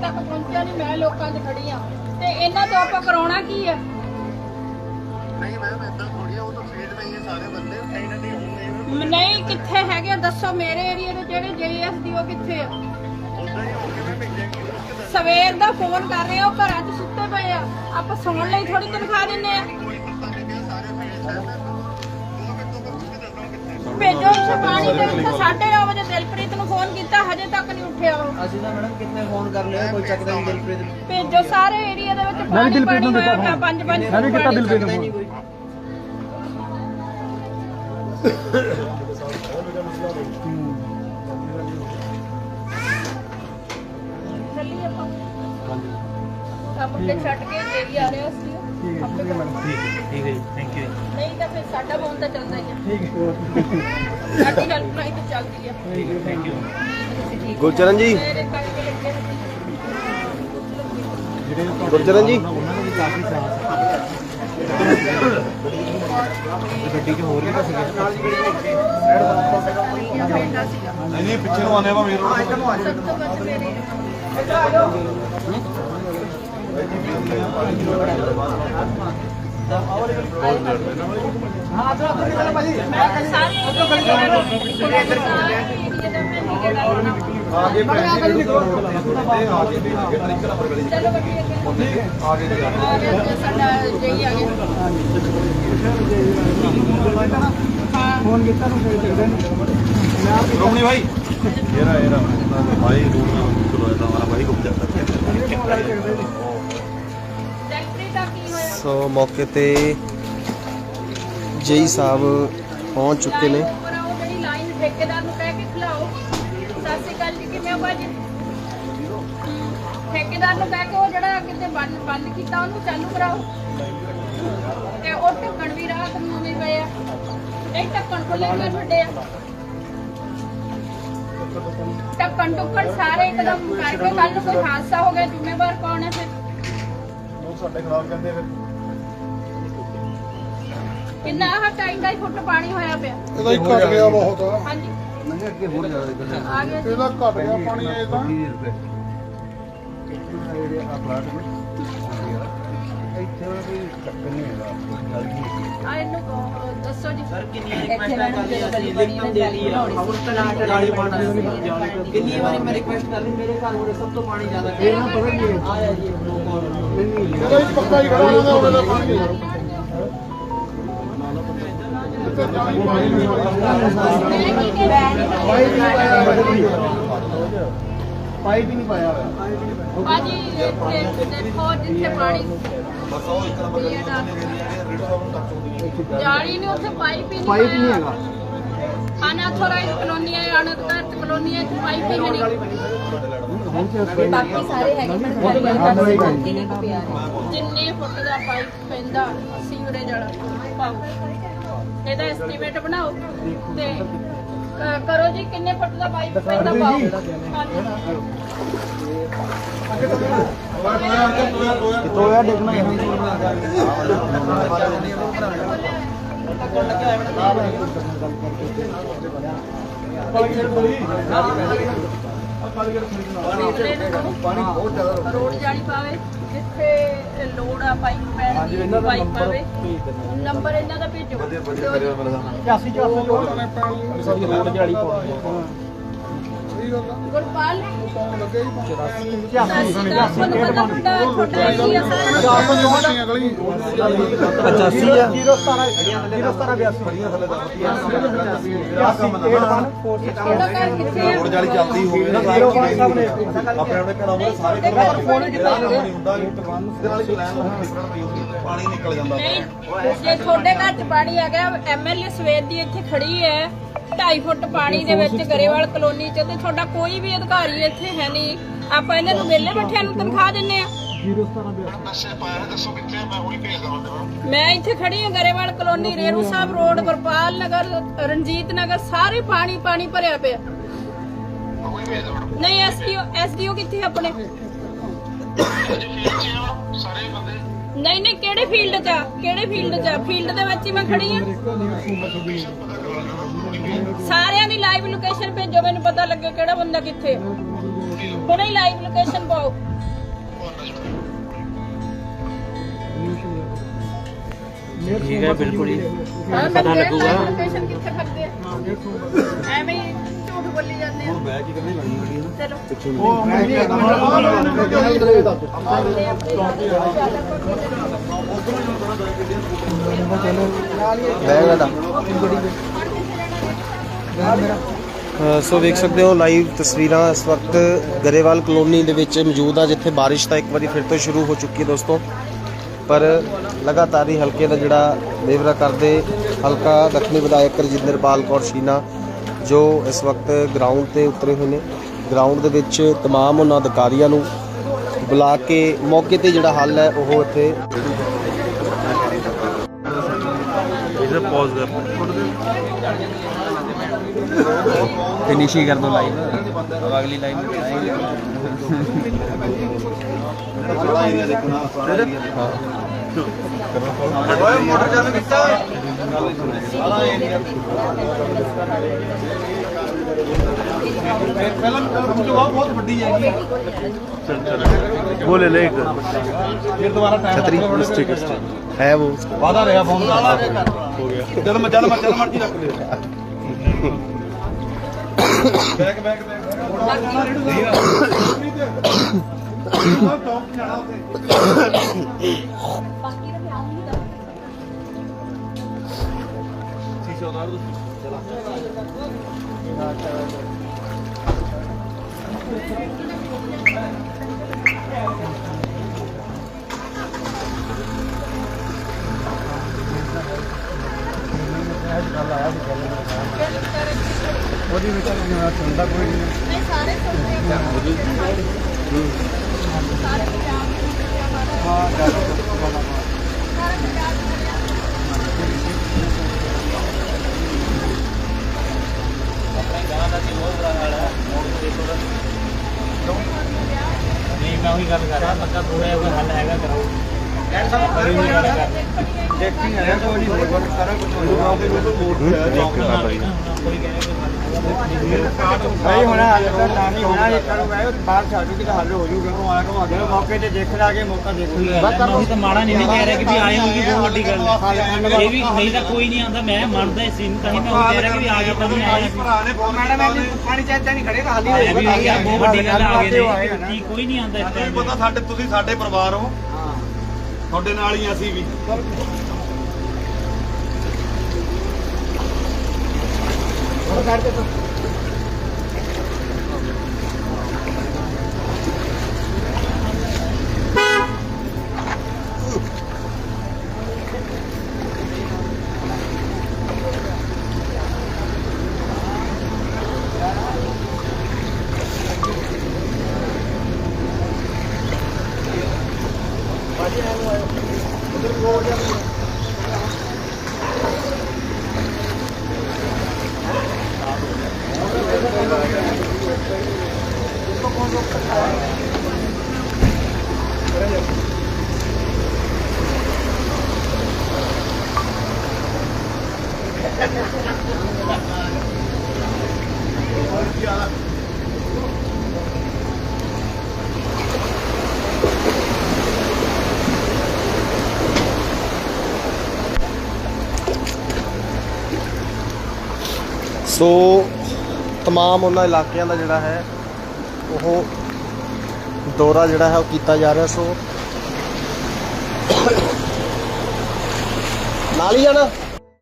ਤੱਕ ਪਹੁੰਚਿਆ ਨਹੀਂ ਮੈਂ ਲੋਕਾਂ 'ਚ ਖੜੀ ਆ। ਤੇ ਇਹਨਾਂ ਤੋਂ ਆਪਾਂ ਕਰਾਉਣਾ ਕੀ ਆ? ਨਹੀਂ ਮੈਮ ਇਦਾਂ ਥੋੜੀ ਆ ਉਹ ਤਾਂ ਫੀਲਡ ਵਿੱਚ ਹੀ ਸਾਰੇ ਬੰਦੇ ਕहीं ਨਾ ਕहीं ਹੋਣਗੇ ਮ- ਨਹੀਂ ਕਿੱਥੇ ਹੈਗੇ? ਦੱਸੋ ਮੇਰੇ ਏਰੀਆ ਦੇ ਜਿਹੜੇ ਜੀਐਸਡੀ ਉਹ ਕਿੱਥੇ ਆ? ਹੀ ਸਵੇਰ ਦਾ ਫੋਨ ਕਰ ਰਹੇ ਉਹ ਘਰਾਂ 'ਚ ਸੁੱਤੇ ਪਏ ਆ। ਆਪਾਂ ਸੌਣ ਲਈ ਥੋੜੀ ਤਨਖਾਹ ਦਿੰਨੇ ਆ। ਸਾਰੇ ਫੀਲਡ ਹੈ ਭੇਜੋ ਉੱਥੇ ਪਾਣੀ ਦੇ ਵਿੱਚ 9:30 ਵਜੇ ਦਿਲਪ੍ਰੀਤ ਨੂੰ ਫੋਨ ਕੀਤਾ ਹਜੇ ਤੱਕ ਨਹੀਂ ਉੱਠਿਆ ਉਹ। ਅਸੀਂ ਤਾਂ ਮੈਡਮ ਕਿੰਨੇ ਫੋਨ ਕਰ ਲਿਆ ਕੋਈ ਚੱਕਦਾ ਨਹੀਂ ਦਿਲਪ੍ਰੀਤ ਨੂੰ। ਭੇਜੋ ਸਾਰੇ ਏਰੀਆ ਦੇ ਵਿੱਚ ਪਾਣੀ ਪਾਣੀ ਹੋਇਆ ਪਿਆ ਪੰਜ ਪੰਜ ਮੈਂ ਵੀ ਕੀਤਾ ਹੀ ਨਹੀਂ ਕੋਈ ਚੱਲੀਏ ਆਪਾਂ। ਕੰਮ ਤੇ ਛੱਡ ਕੇ ਦੇਰੀ ਆ ਰਿਹਾ ਸੀ ਠੀਕ ਹੈ ਮੈਡਮ ਠੀਕ ਹੈ ਠੀਕ ਹੈ ਜੀ ਯੂ ਨਹੀਂ ਤਾਂ ਫਿਰ ਸਾਡਾ ਫੋਨ ਤਾਂ ਚੱਲਦਾ ਹੀ ਆ। ਠੀਕ ਹੈ। ਸਾਡੀ ਹੈਲਪ ਲਾਈਨ ਤੇ ਚੱਲਦੀ ਆ। ਠੀਕ ਹੈ ਥੈਂਕ ਯੂ ਗੁਰਚਰਨ ਜੀ। ਗੁਰਚਰਨ ਜੀ। ਉਹਨਾਂ ਨੂੰ ਵੀ ਕਾਫੀ ਸਾਥ ਗੱਡੀ 'ਚ ਹੋਰ ਵੀ ਤਾਂ ਸੀਗੇ। ਬੇਟਾ ਸੀਗਾ ਨਹੀਂ ਨਹੀਂ ਪਿੱਛੇ ਨੂੰ ਆਨੇ ਵਾ ਮੇਰੇ ਸਭ ਤੋਂ ਵੱਧ ਮੇਰੇ ਰੋਮਣੀ ਭਾਈ। ਇਹਰਾ ਇਹਰਾ ਭਾਈ ਰੋਮਣੀ। ਚਲੋ ਇਹਦਾ ਹਮਾਰਾ ਭਾਈ ਗੁप्त ਜਾਤਾ ਡਾਕਟਰੀ ਦਾ ਕੀ ਹੋਇਆ ਸੋ ਮੌਕੇ ਤੇ ਜੇਈ ਸਾਹਿਬ ਪਹੁੰਚ ਚੁੱਕੇ ਨੇ। ਲਾਈਨ ਠੇਕੇਦਾਰ ਨੂੰ ਕਹਿ ਕੇ ਖਿਲਾਓ ਸਤਿ ਸ਼੍ਰੀ ਅਕਾਲ ਜੀ ਕਿਵੇਂ ਹੋ ਭਾਜੀ ਠੇਕੇਦਾਰ ਨੂੰ ਕਹਿ ਕੇ ਉਹ ਜਿਹੜਾ ਕਿਤੇ ਬੰਦ ਬੰਦ ਕੀਤਾ ਉਹਨੂੰ ਚਾਲੂ ਕਰਾਓ ਤੇ ਉਹ ਢੱਕਣ ਵੀ ਰਾਤ ਨੂੰ ਨਹੀਂ ਪਏ ਆ ਨਹੀਂ ਢੱਕਣ ਖੁੱਲੇ ਕਿਉਂ ਛੱਡੇ ਆ ਢੱਕਣ ਟੁੱਕਣ ਸਾਰੇ ਇੱਕਦਮ ਕਰਕੇ ਕੱਲ ਨੂੰ ਕੋਈ ਹਾਦਸਾ ਹੋ ਗਿਆ ਜ਼ਿੰਮੇਵਾਰ ਕੌਣ ਹੈ ਫਿਰ ਸਾਡੇ ਖਿਲਾਫ ਕਹਿੰਦੇ ਫਿਰ। ਕਿੰਨਾ ਆਹ ਢਾਈ ਢਾਈ ਫੁੱਟ ਪਾਣੀ ਹੋਇਆ ਪਿਆ। ਇਹਦਾ ਹੀ ਘਟ ਗਿਆ ਬਹੁਤ। ਹਾਂਜੀ। ਨਹੀਂ ਅੱਗੇ ਹੋਰ ਜ਼ਿਆਦਾ ਨਿਕਲ ਆ ਗਿਆ ਜੀ। ਇਹਦਾ ਘਟ ਗਿਆ ਪਾਣੀ ਇਹ ਤਾਂ। 30 ਰੁਪਏ। ਇਹ ਆ। ਪਲਾਟ ਵਿੱਚ ਇੱਥੇ ਨਹੀਂ ਹੈਗਾ। ਜਲਦੀ ਆ ਇਹਨੂੰ ਕਹੋ, ਦੱਸੋ ਜੀ। ਸਰ ਕਿੰਨੀ ਰਿਕਵੈਸਟ ਕਰ ਲਈ ਅਸੀਂ ਲਿਖਤ ਦੇ ਲਈ ਆ। ਹੁਣ ਪਲਾਟ ਗਾੜੀ ਬਣਨਾ ਕਿੰਨੀ ਵਾਰੀ ਮੈਂ ਰਿਕਵੈਸਟ ਕਰ ਲਈ? ਮੇਰੇ ਘਰ ਉਹਦੇ ਸਭ ਤੋਂ ਪਾਣੀ ਜ਼ਿਆਦਾ ਇਹ ਨਾ ਪਤਾ ਕੀ ਆਇਆ ਜੀ। ਕਾਲ ਨਹੀਂ ਇਹਦਾ ਹੀ ਪੱਕਾ ਹੀ ਖੜਾ ਹੁੰਦਾ ਉਹਦੇ ਦਾ ਪਾਣੀ ਇੱਥੇ ਪਾਈਪ ਹੀ ਨਹੀਂ ਪਾਇਆ ਹੋਇਆ ਭਾਜੀ ਇੱਥੇ ਦੇਖੋ ਜਿੱਥੇ ਪਾਣੀ ਬਸ ਉਹ ਇੱਕ ਨੰਬਰ ਹੈ ਰੇਡ ਸਾਹਿਬ ਨੂੰ ਟੱਚ ਹੁੰਦੀ ਹੈ ਜਾਲੀ ਨਹੀਂ ਉੱਥੇ ਪਾਈਪ ਹੀ ਨਹੀਂ ਪਾਈਪ ਨਹੀਂ ਹੈਗਾ। ਅਨਆਥੋਰਾਈਜ਼ਡ ਕਲੋਨੀ ਹੈ ਅਨਅਧਿਕਾਰਤ ਕਲੋਨੀ ਹੈ ਪਾਈਪ ਹੀ ਨਹੀਂ ਬਾਕੀ ਸਾਰੇ ਹੈਗੇ। ਜਿੰਨੇ ਫੁੱਟ ਦਾ ਪਾਈਪ ਪੈਂਦਾ ਸੀਵਰੇਜ ਵਾਲਾ ਪਾਓ ਇਹਦਾ ਐਸਟੀਮੇਟ ਬਣਾਓ ਤੇ ਅ, ਕਰੋ ਜੀ ਕਿੰਨੇ ਫੁੱਟ ਦਾ ਪਾਈਪ ਪੈਂਦਾ ਪਾਓ ਹਾਂਜੀ ਕਿਤੋਂ ਆ ਦੇਖਣਾ ਹੈ ਪਾਣੀ ਬਹੁਤ ਜ਼ਿਆਦਾ ਰੋਡ ਜਾਲੀ ਪਾਵੇ। ਜਿੱਥੇ ਲੋੜ ਆ ਪਾਈਪ ਪੈਣ ਦੀ ਪਾਈਪ ਪਾਵੇ ਨੰਬਰ ਇਹਨਾਂ ਦਾ ਭੇਜੋ। ਵਧੀਆ ਵਧੀਆ ਕਰਿਓ ਮੇਰੇ ਸਾਹਮਣੇ 84 84 ਸਾਡੀ ਰੋਡ ਜਾਲੀ ਪਾਉਂਦੇ ਸਹੀ ਗੱਲ ਆ ਗੁਰਪਾਲ ਤੁਹਾਨੂੰ ਪਤਾ ਮੁੰਡਾ ਛੋਟਾ ਹੀ ਆ ਸਾਰਾ 85 ਆ 017 ਤੁਹਾਡਾ ਘਰ ਕਿੱਥੇ ਆ ਰੋਡ ਚੱਲਦੀ ਹੋਵੇ ਨਾ ਆਪਣੇ ਆਪਣੇ ਘਰਾਂ ਵਿੱਚ ਸਾਰੇ ਫੋਨ ਕੀਤਾ ਨਹੀਂ ਹੁੰਦਾ ਇਹਦੇ ਨਾਲ ਹੀ ਪਲਾਨ ਪਾਣੀ ਨਿਕਲ ਜਾਂਦਾ ਨਹੀਂ ਜੇ ਤੁਹਾਡੇ ਘਰ 'ਚ ਪਾਣੀ ਆ ਗਿਆ ਐਮਐਲਏ ਸਵੇਰ ਦੀ ਇੱਥੇ ਖੜੀ ਹੈ 2.5 ਫੁੱਟ ਪਾਣੀ ਦੇ ਵਿੱਚ ਗਰੇਵਾਲ ਕਲੋਨੀ 'ਚ ਤੇ ਤੁਹਾਡਾ ਕੋਈ ਵੀ ਅਧਿਕਾਰੀ ਇੱਥੇ ਹੈ ਨਹੀਂ। ਆਪਾਂ ਇਹਨਾਂ ਨੂੰ ਵਿਹਲੇ ਬੈਠਿਆਂ ਨੂੰ ਤਨਖਾਹ ਦਿੰਨੇ ਆ ਮੈਂ ਇੱਥੇ ਖੜੀ ਹਾਂ ਗਰੇਵਾਲ ਕਲੋਨੀ ਰੇਰੂ ਸਾਹਿਬ ਰੋਡ ਗੁਰਪਾਲ ਨਗਰ ਰਣਜੀਤ ਨਗਰ ਸਾਰੇ ਪਾਣੀ ਪਾਣੀ ਭਰਿਆ ਪਿਆ। ਨਹੀਂ ਐਸਡੀਓ ਐਸਡੀਓ ਕਿੱਥੇ ਆਪਣੇ? ਸਾਰੇ ਬੰਦੇ ਨਹੀਂ ਨਹੀਂ ਕਿਹੜੇ ਫੀਲਡ 'ਚ ਆ? ਕਿਹੜੇ ਫੀਲਡ 'ਚ ਆ? ਫੀਲਡ ਦੇ ਵਿੱਚ ਹੀ ਮੈਂ ਖੜੀ ਆ ਸਾਰਿਆਂ ਦੀ ਲਾਈਵ ਲੋਕੇਸ਼ਨ ਭੇਜੋ ਮੈਨੂੰ ਪਤਾ ਲੱਗੇ ਕਿਹੜਾ ਬੰਦਾ ਕਿੱਥੇ ਆ। ਹੁਣੇ ਹੀ ਲਾਈਵ ਲੋਕੇਸ਼ਨ ਪਾਓ। ਠੀਕ ਹੈ ਬਿਲਕੁਲ ਹੀ ਪਤਾ ਲੱਗੂਗਾ। ਲੋਕੇਸ਼ਨ ਕਿੱਥੇ ਫਿਰਦੇ ਆ? ਐਵੇਂ ਹੀ ਝੂਠ ਬੋਲੀ ਜਾਂਦੇ ਆ। ਬੈਗ ਹੀ ਕਰਨੀ ਲੈਣੀ ਹੋਣੀ ਹੈ ਚਲੋ। ਉਹ ਮੈਂ ਨਹੀਂ ਅ, ਸੋ ਵੇਖ ਸਕਦੇ ਹੋ ਲਾਈਵ ਤਸਵੀਰਾਂ ਇਸ ਵਕਤ ਗਰੇਵਾਲ ਕਲੋਨੀ ਦੇ ਵਿੱਚ ਮੌਜੂਦ ਆ ਜਿੱਥੇ ਬਾਰਿਸ਼ ਤਾਂ ਇੱਕ ਵਾਰੀ ਫਿਰ ਤੋਂ ਸ਼ੁਰੂ ਹੋ ਚੁੱਕੀ ਹੈ ਦੋਸਤੋ। ਪਰ ਲਗਾਤਾਰ ਹੀ ਹਲਕੇ ਦਾ ਜਿਹੜਾ ਲੇਵਰਾ ਕਰਦੇ ਹਲਕਾ ਦੱਖਣੀ ਵਿਧਾਇਕ ਰਜਿੰਦਰਪਾਲ ਕੌਰ ਸ਼ੀਨਾ ਜੋ ਇਸ ਵਕਤ ਗਰਾਊਂਡ ਤੇ ਉਤਰੇ ਹੋਏ ਨੇ ਗਰਾਊਂਡ ਦੇ ਵਿੱਚ तमाम ਉਹਨਾਂ ਅਧਿਕਾਰੀਆਂ ਨੂੰ ਬੁਲਾ ਕੇ ਮੌਕੇ ਤੇ ਜਿਹੜਾ ਹੱਲ ਹੈ ਉਹ ਇੱਥੇ ਇਹਦਾ ਪੌਜ਼ ਕਰ ਫਿਨਿਸ਼ ਹੀ ਕਰ ਦੋ ਲਾਈਵ अब अगली लाइन ਸਾਰਾ ਏਰੀਆ ਦੇਖਣਾ ਸਾਰਾ ਏਰੀਆ ਓਏ ਮੋਟਰ ਚਾਲੂ ਕੀਤਾ ਸਾਰਾ ਏਰੀਆ ਪਹਿਲਾਂ ਫਿਲਮ ਬਹੁਤ ਵੱਡੀ ਹੈਗੀ ਬੋਲੇ ਲੈ ਇੱਕ ਫਿਰ ਦੁਬਾਰਾ ਟਾਈਮ ਛਤਰੀ ਠੀਕ ਹੈ ਉਹ ਵਾਦਾ ਰਿਹਾ ਫੋਨ ਦਾ ਹੋ ਗਿਆ ਚੱਲ ਮੈਂ ਚੱਲ ਮੈਂ ਚੱਲ ਮਰਜ਼ੀ ਰੱਖ ਲਿਓ ਬੈਕ ਬੈਕ ਬੈਕ ਟੌਪ ਜਾਣਾ ਉੱਥੇ ਉਹਦੀ ਵਿੱਚ ਨਹੀਂ ਠੰਡਾ ਕੋਈ ਨਹੀਂ। ਨਹੀਂ ਸਾਰੇ ਸੁਣਦੇ ਆ। ਸਾਰੇ ਪੰਜਾਬ ਦੇ ਸਾਰੇ ਪੰਜਾਬ ਦੇ ਉਹੀ ਗੱਲ ਕਰ ਰਿਹਾ ਪੱਕਾ ਥੋੜਾ ਜਿਹਾ ਕੋਈ ਹੱਲ ਹੈਗਾ ਕਰਾਓ ਦੇਖੀ ਹੈ ਕੋਈ ਨਹੀਂ ਹੋਰ ਸਾਰਾ ਕੁਝ ਹੋ ਨਹੀਂ ਹੋਣਾ ਹਾਲ ਤੱਕ ਨਾ ਨਹੀਂ ਹੋਣਾ ਇਹ ਕਰੂਗਾ ਬਾਹਰ ਛੱਡੂਗੀ ਤਾਂ ਹੱਲ ਹੋ ਜੂਗਾ ਉਹ ਆਇਆ ਕੇ ਮੌਕੇ ਤੇ ਦੇਖਣ ਆ ਕੇ ਮੌਕਾ ਦੇਖੂਗਾ ਬਸ ਉਹੀ ਤਾਂ ਮਾੜਾ ਨਹੀਂ ਕਹਿ ਰਿਹਾ ਕਿ ਵੀ ਆਏ ਹੋਗੀ ਬਹੁਤ ਵੱਡੀ ਗੱਲ ਹੈ। ਇਹ ਵੀ ਨਹੀਂ ਤਾਂ ਕੋਈ ਨਹੀਂ ਆਉਂਦਾ ਮੈਂ ਮੰਨਦਾ ਇਸ ਨੂੰ ਤਾਂ ਹੀ ਮੈਂ ਉਹ ਕਹਿ ਰਿਹਾ ਕਿ ਵੀ ਆ ਗਏ ਤਾਂ ਵੀ ਆਏ ਸੀ ਭਰਾ ਨੇ ਫੋਨ ਮੈਡਮ ਇਹਨੇ ਪਾਣੀ ਚਾਚਾ ਨਹੀਂ ਖੜੇ ਤਾਂ ਹਾਲੀ ਆਇਆ ਆ। ਬਹੁਤ ਵੱਡੀ ਗੱਲ ਆ ਗਏ ਨੇ ਕੀ ਕੋਈ ਨਹੀਂ ਤੁਹਾਨੂੰ ਟਾਈਮ ਪਤਾ ਸਾਡੇ ਤੁਸੀਂ ਸਾਡੇ ਪਰਿਵਾਰ ਹੋ। ਤੁਹਾਡੇ ਨਾਲ ਹੀ ਅਸੀਂ ਵੀ। 这样我，我怎么讲呢？啊，打不赢，好。ਸੋ तमाम ਉਹਨਾਂ ਇਲਾਕਿਆਂ ਦਾ ਜਿਹੜਾ ਹੈ ਉਹ ਦੌਰਾ ਜਿਹੜਾ ਹੈ ਉਹ ਕੀਤਾ ਜਾ ਰਿਹਾ ਸੋ ਨਾਲ ਹੀ ਜਾਣਾ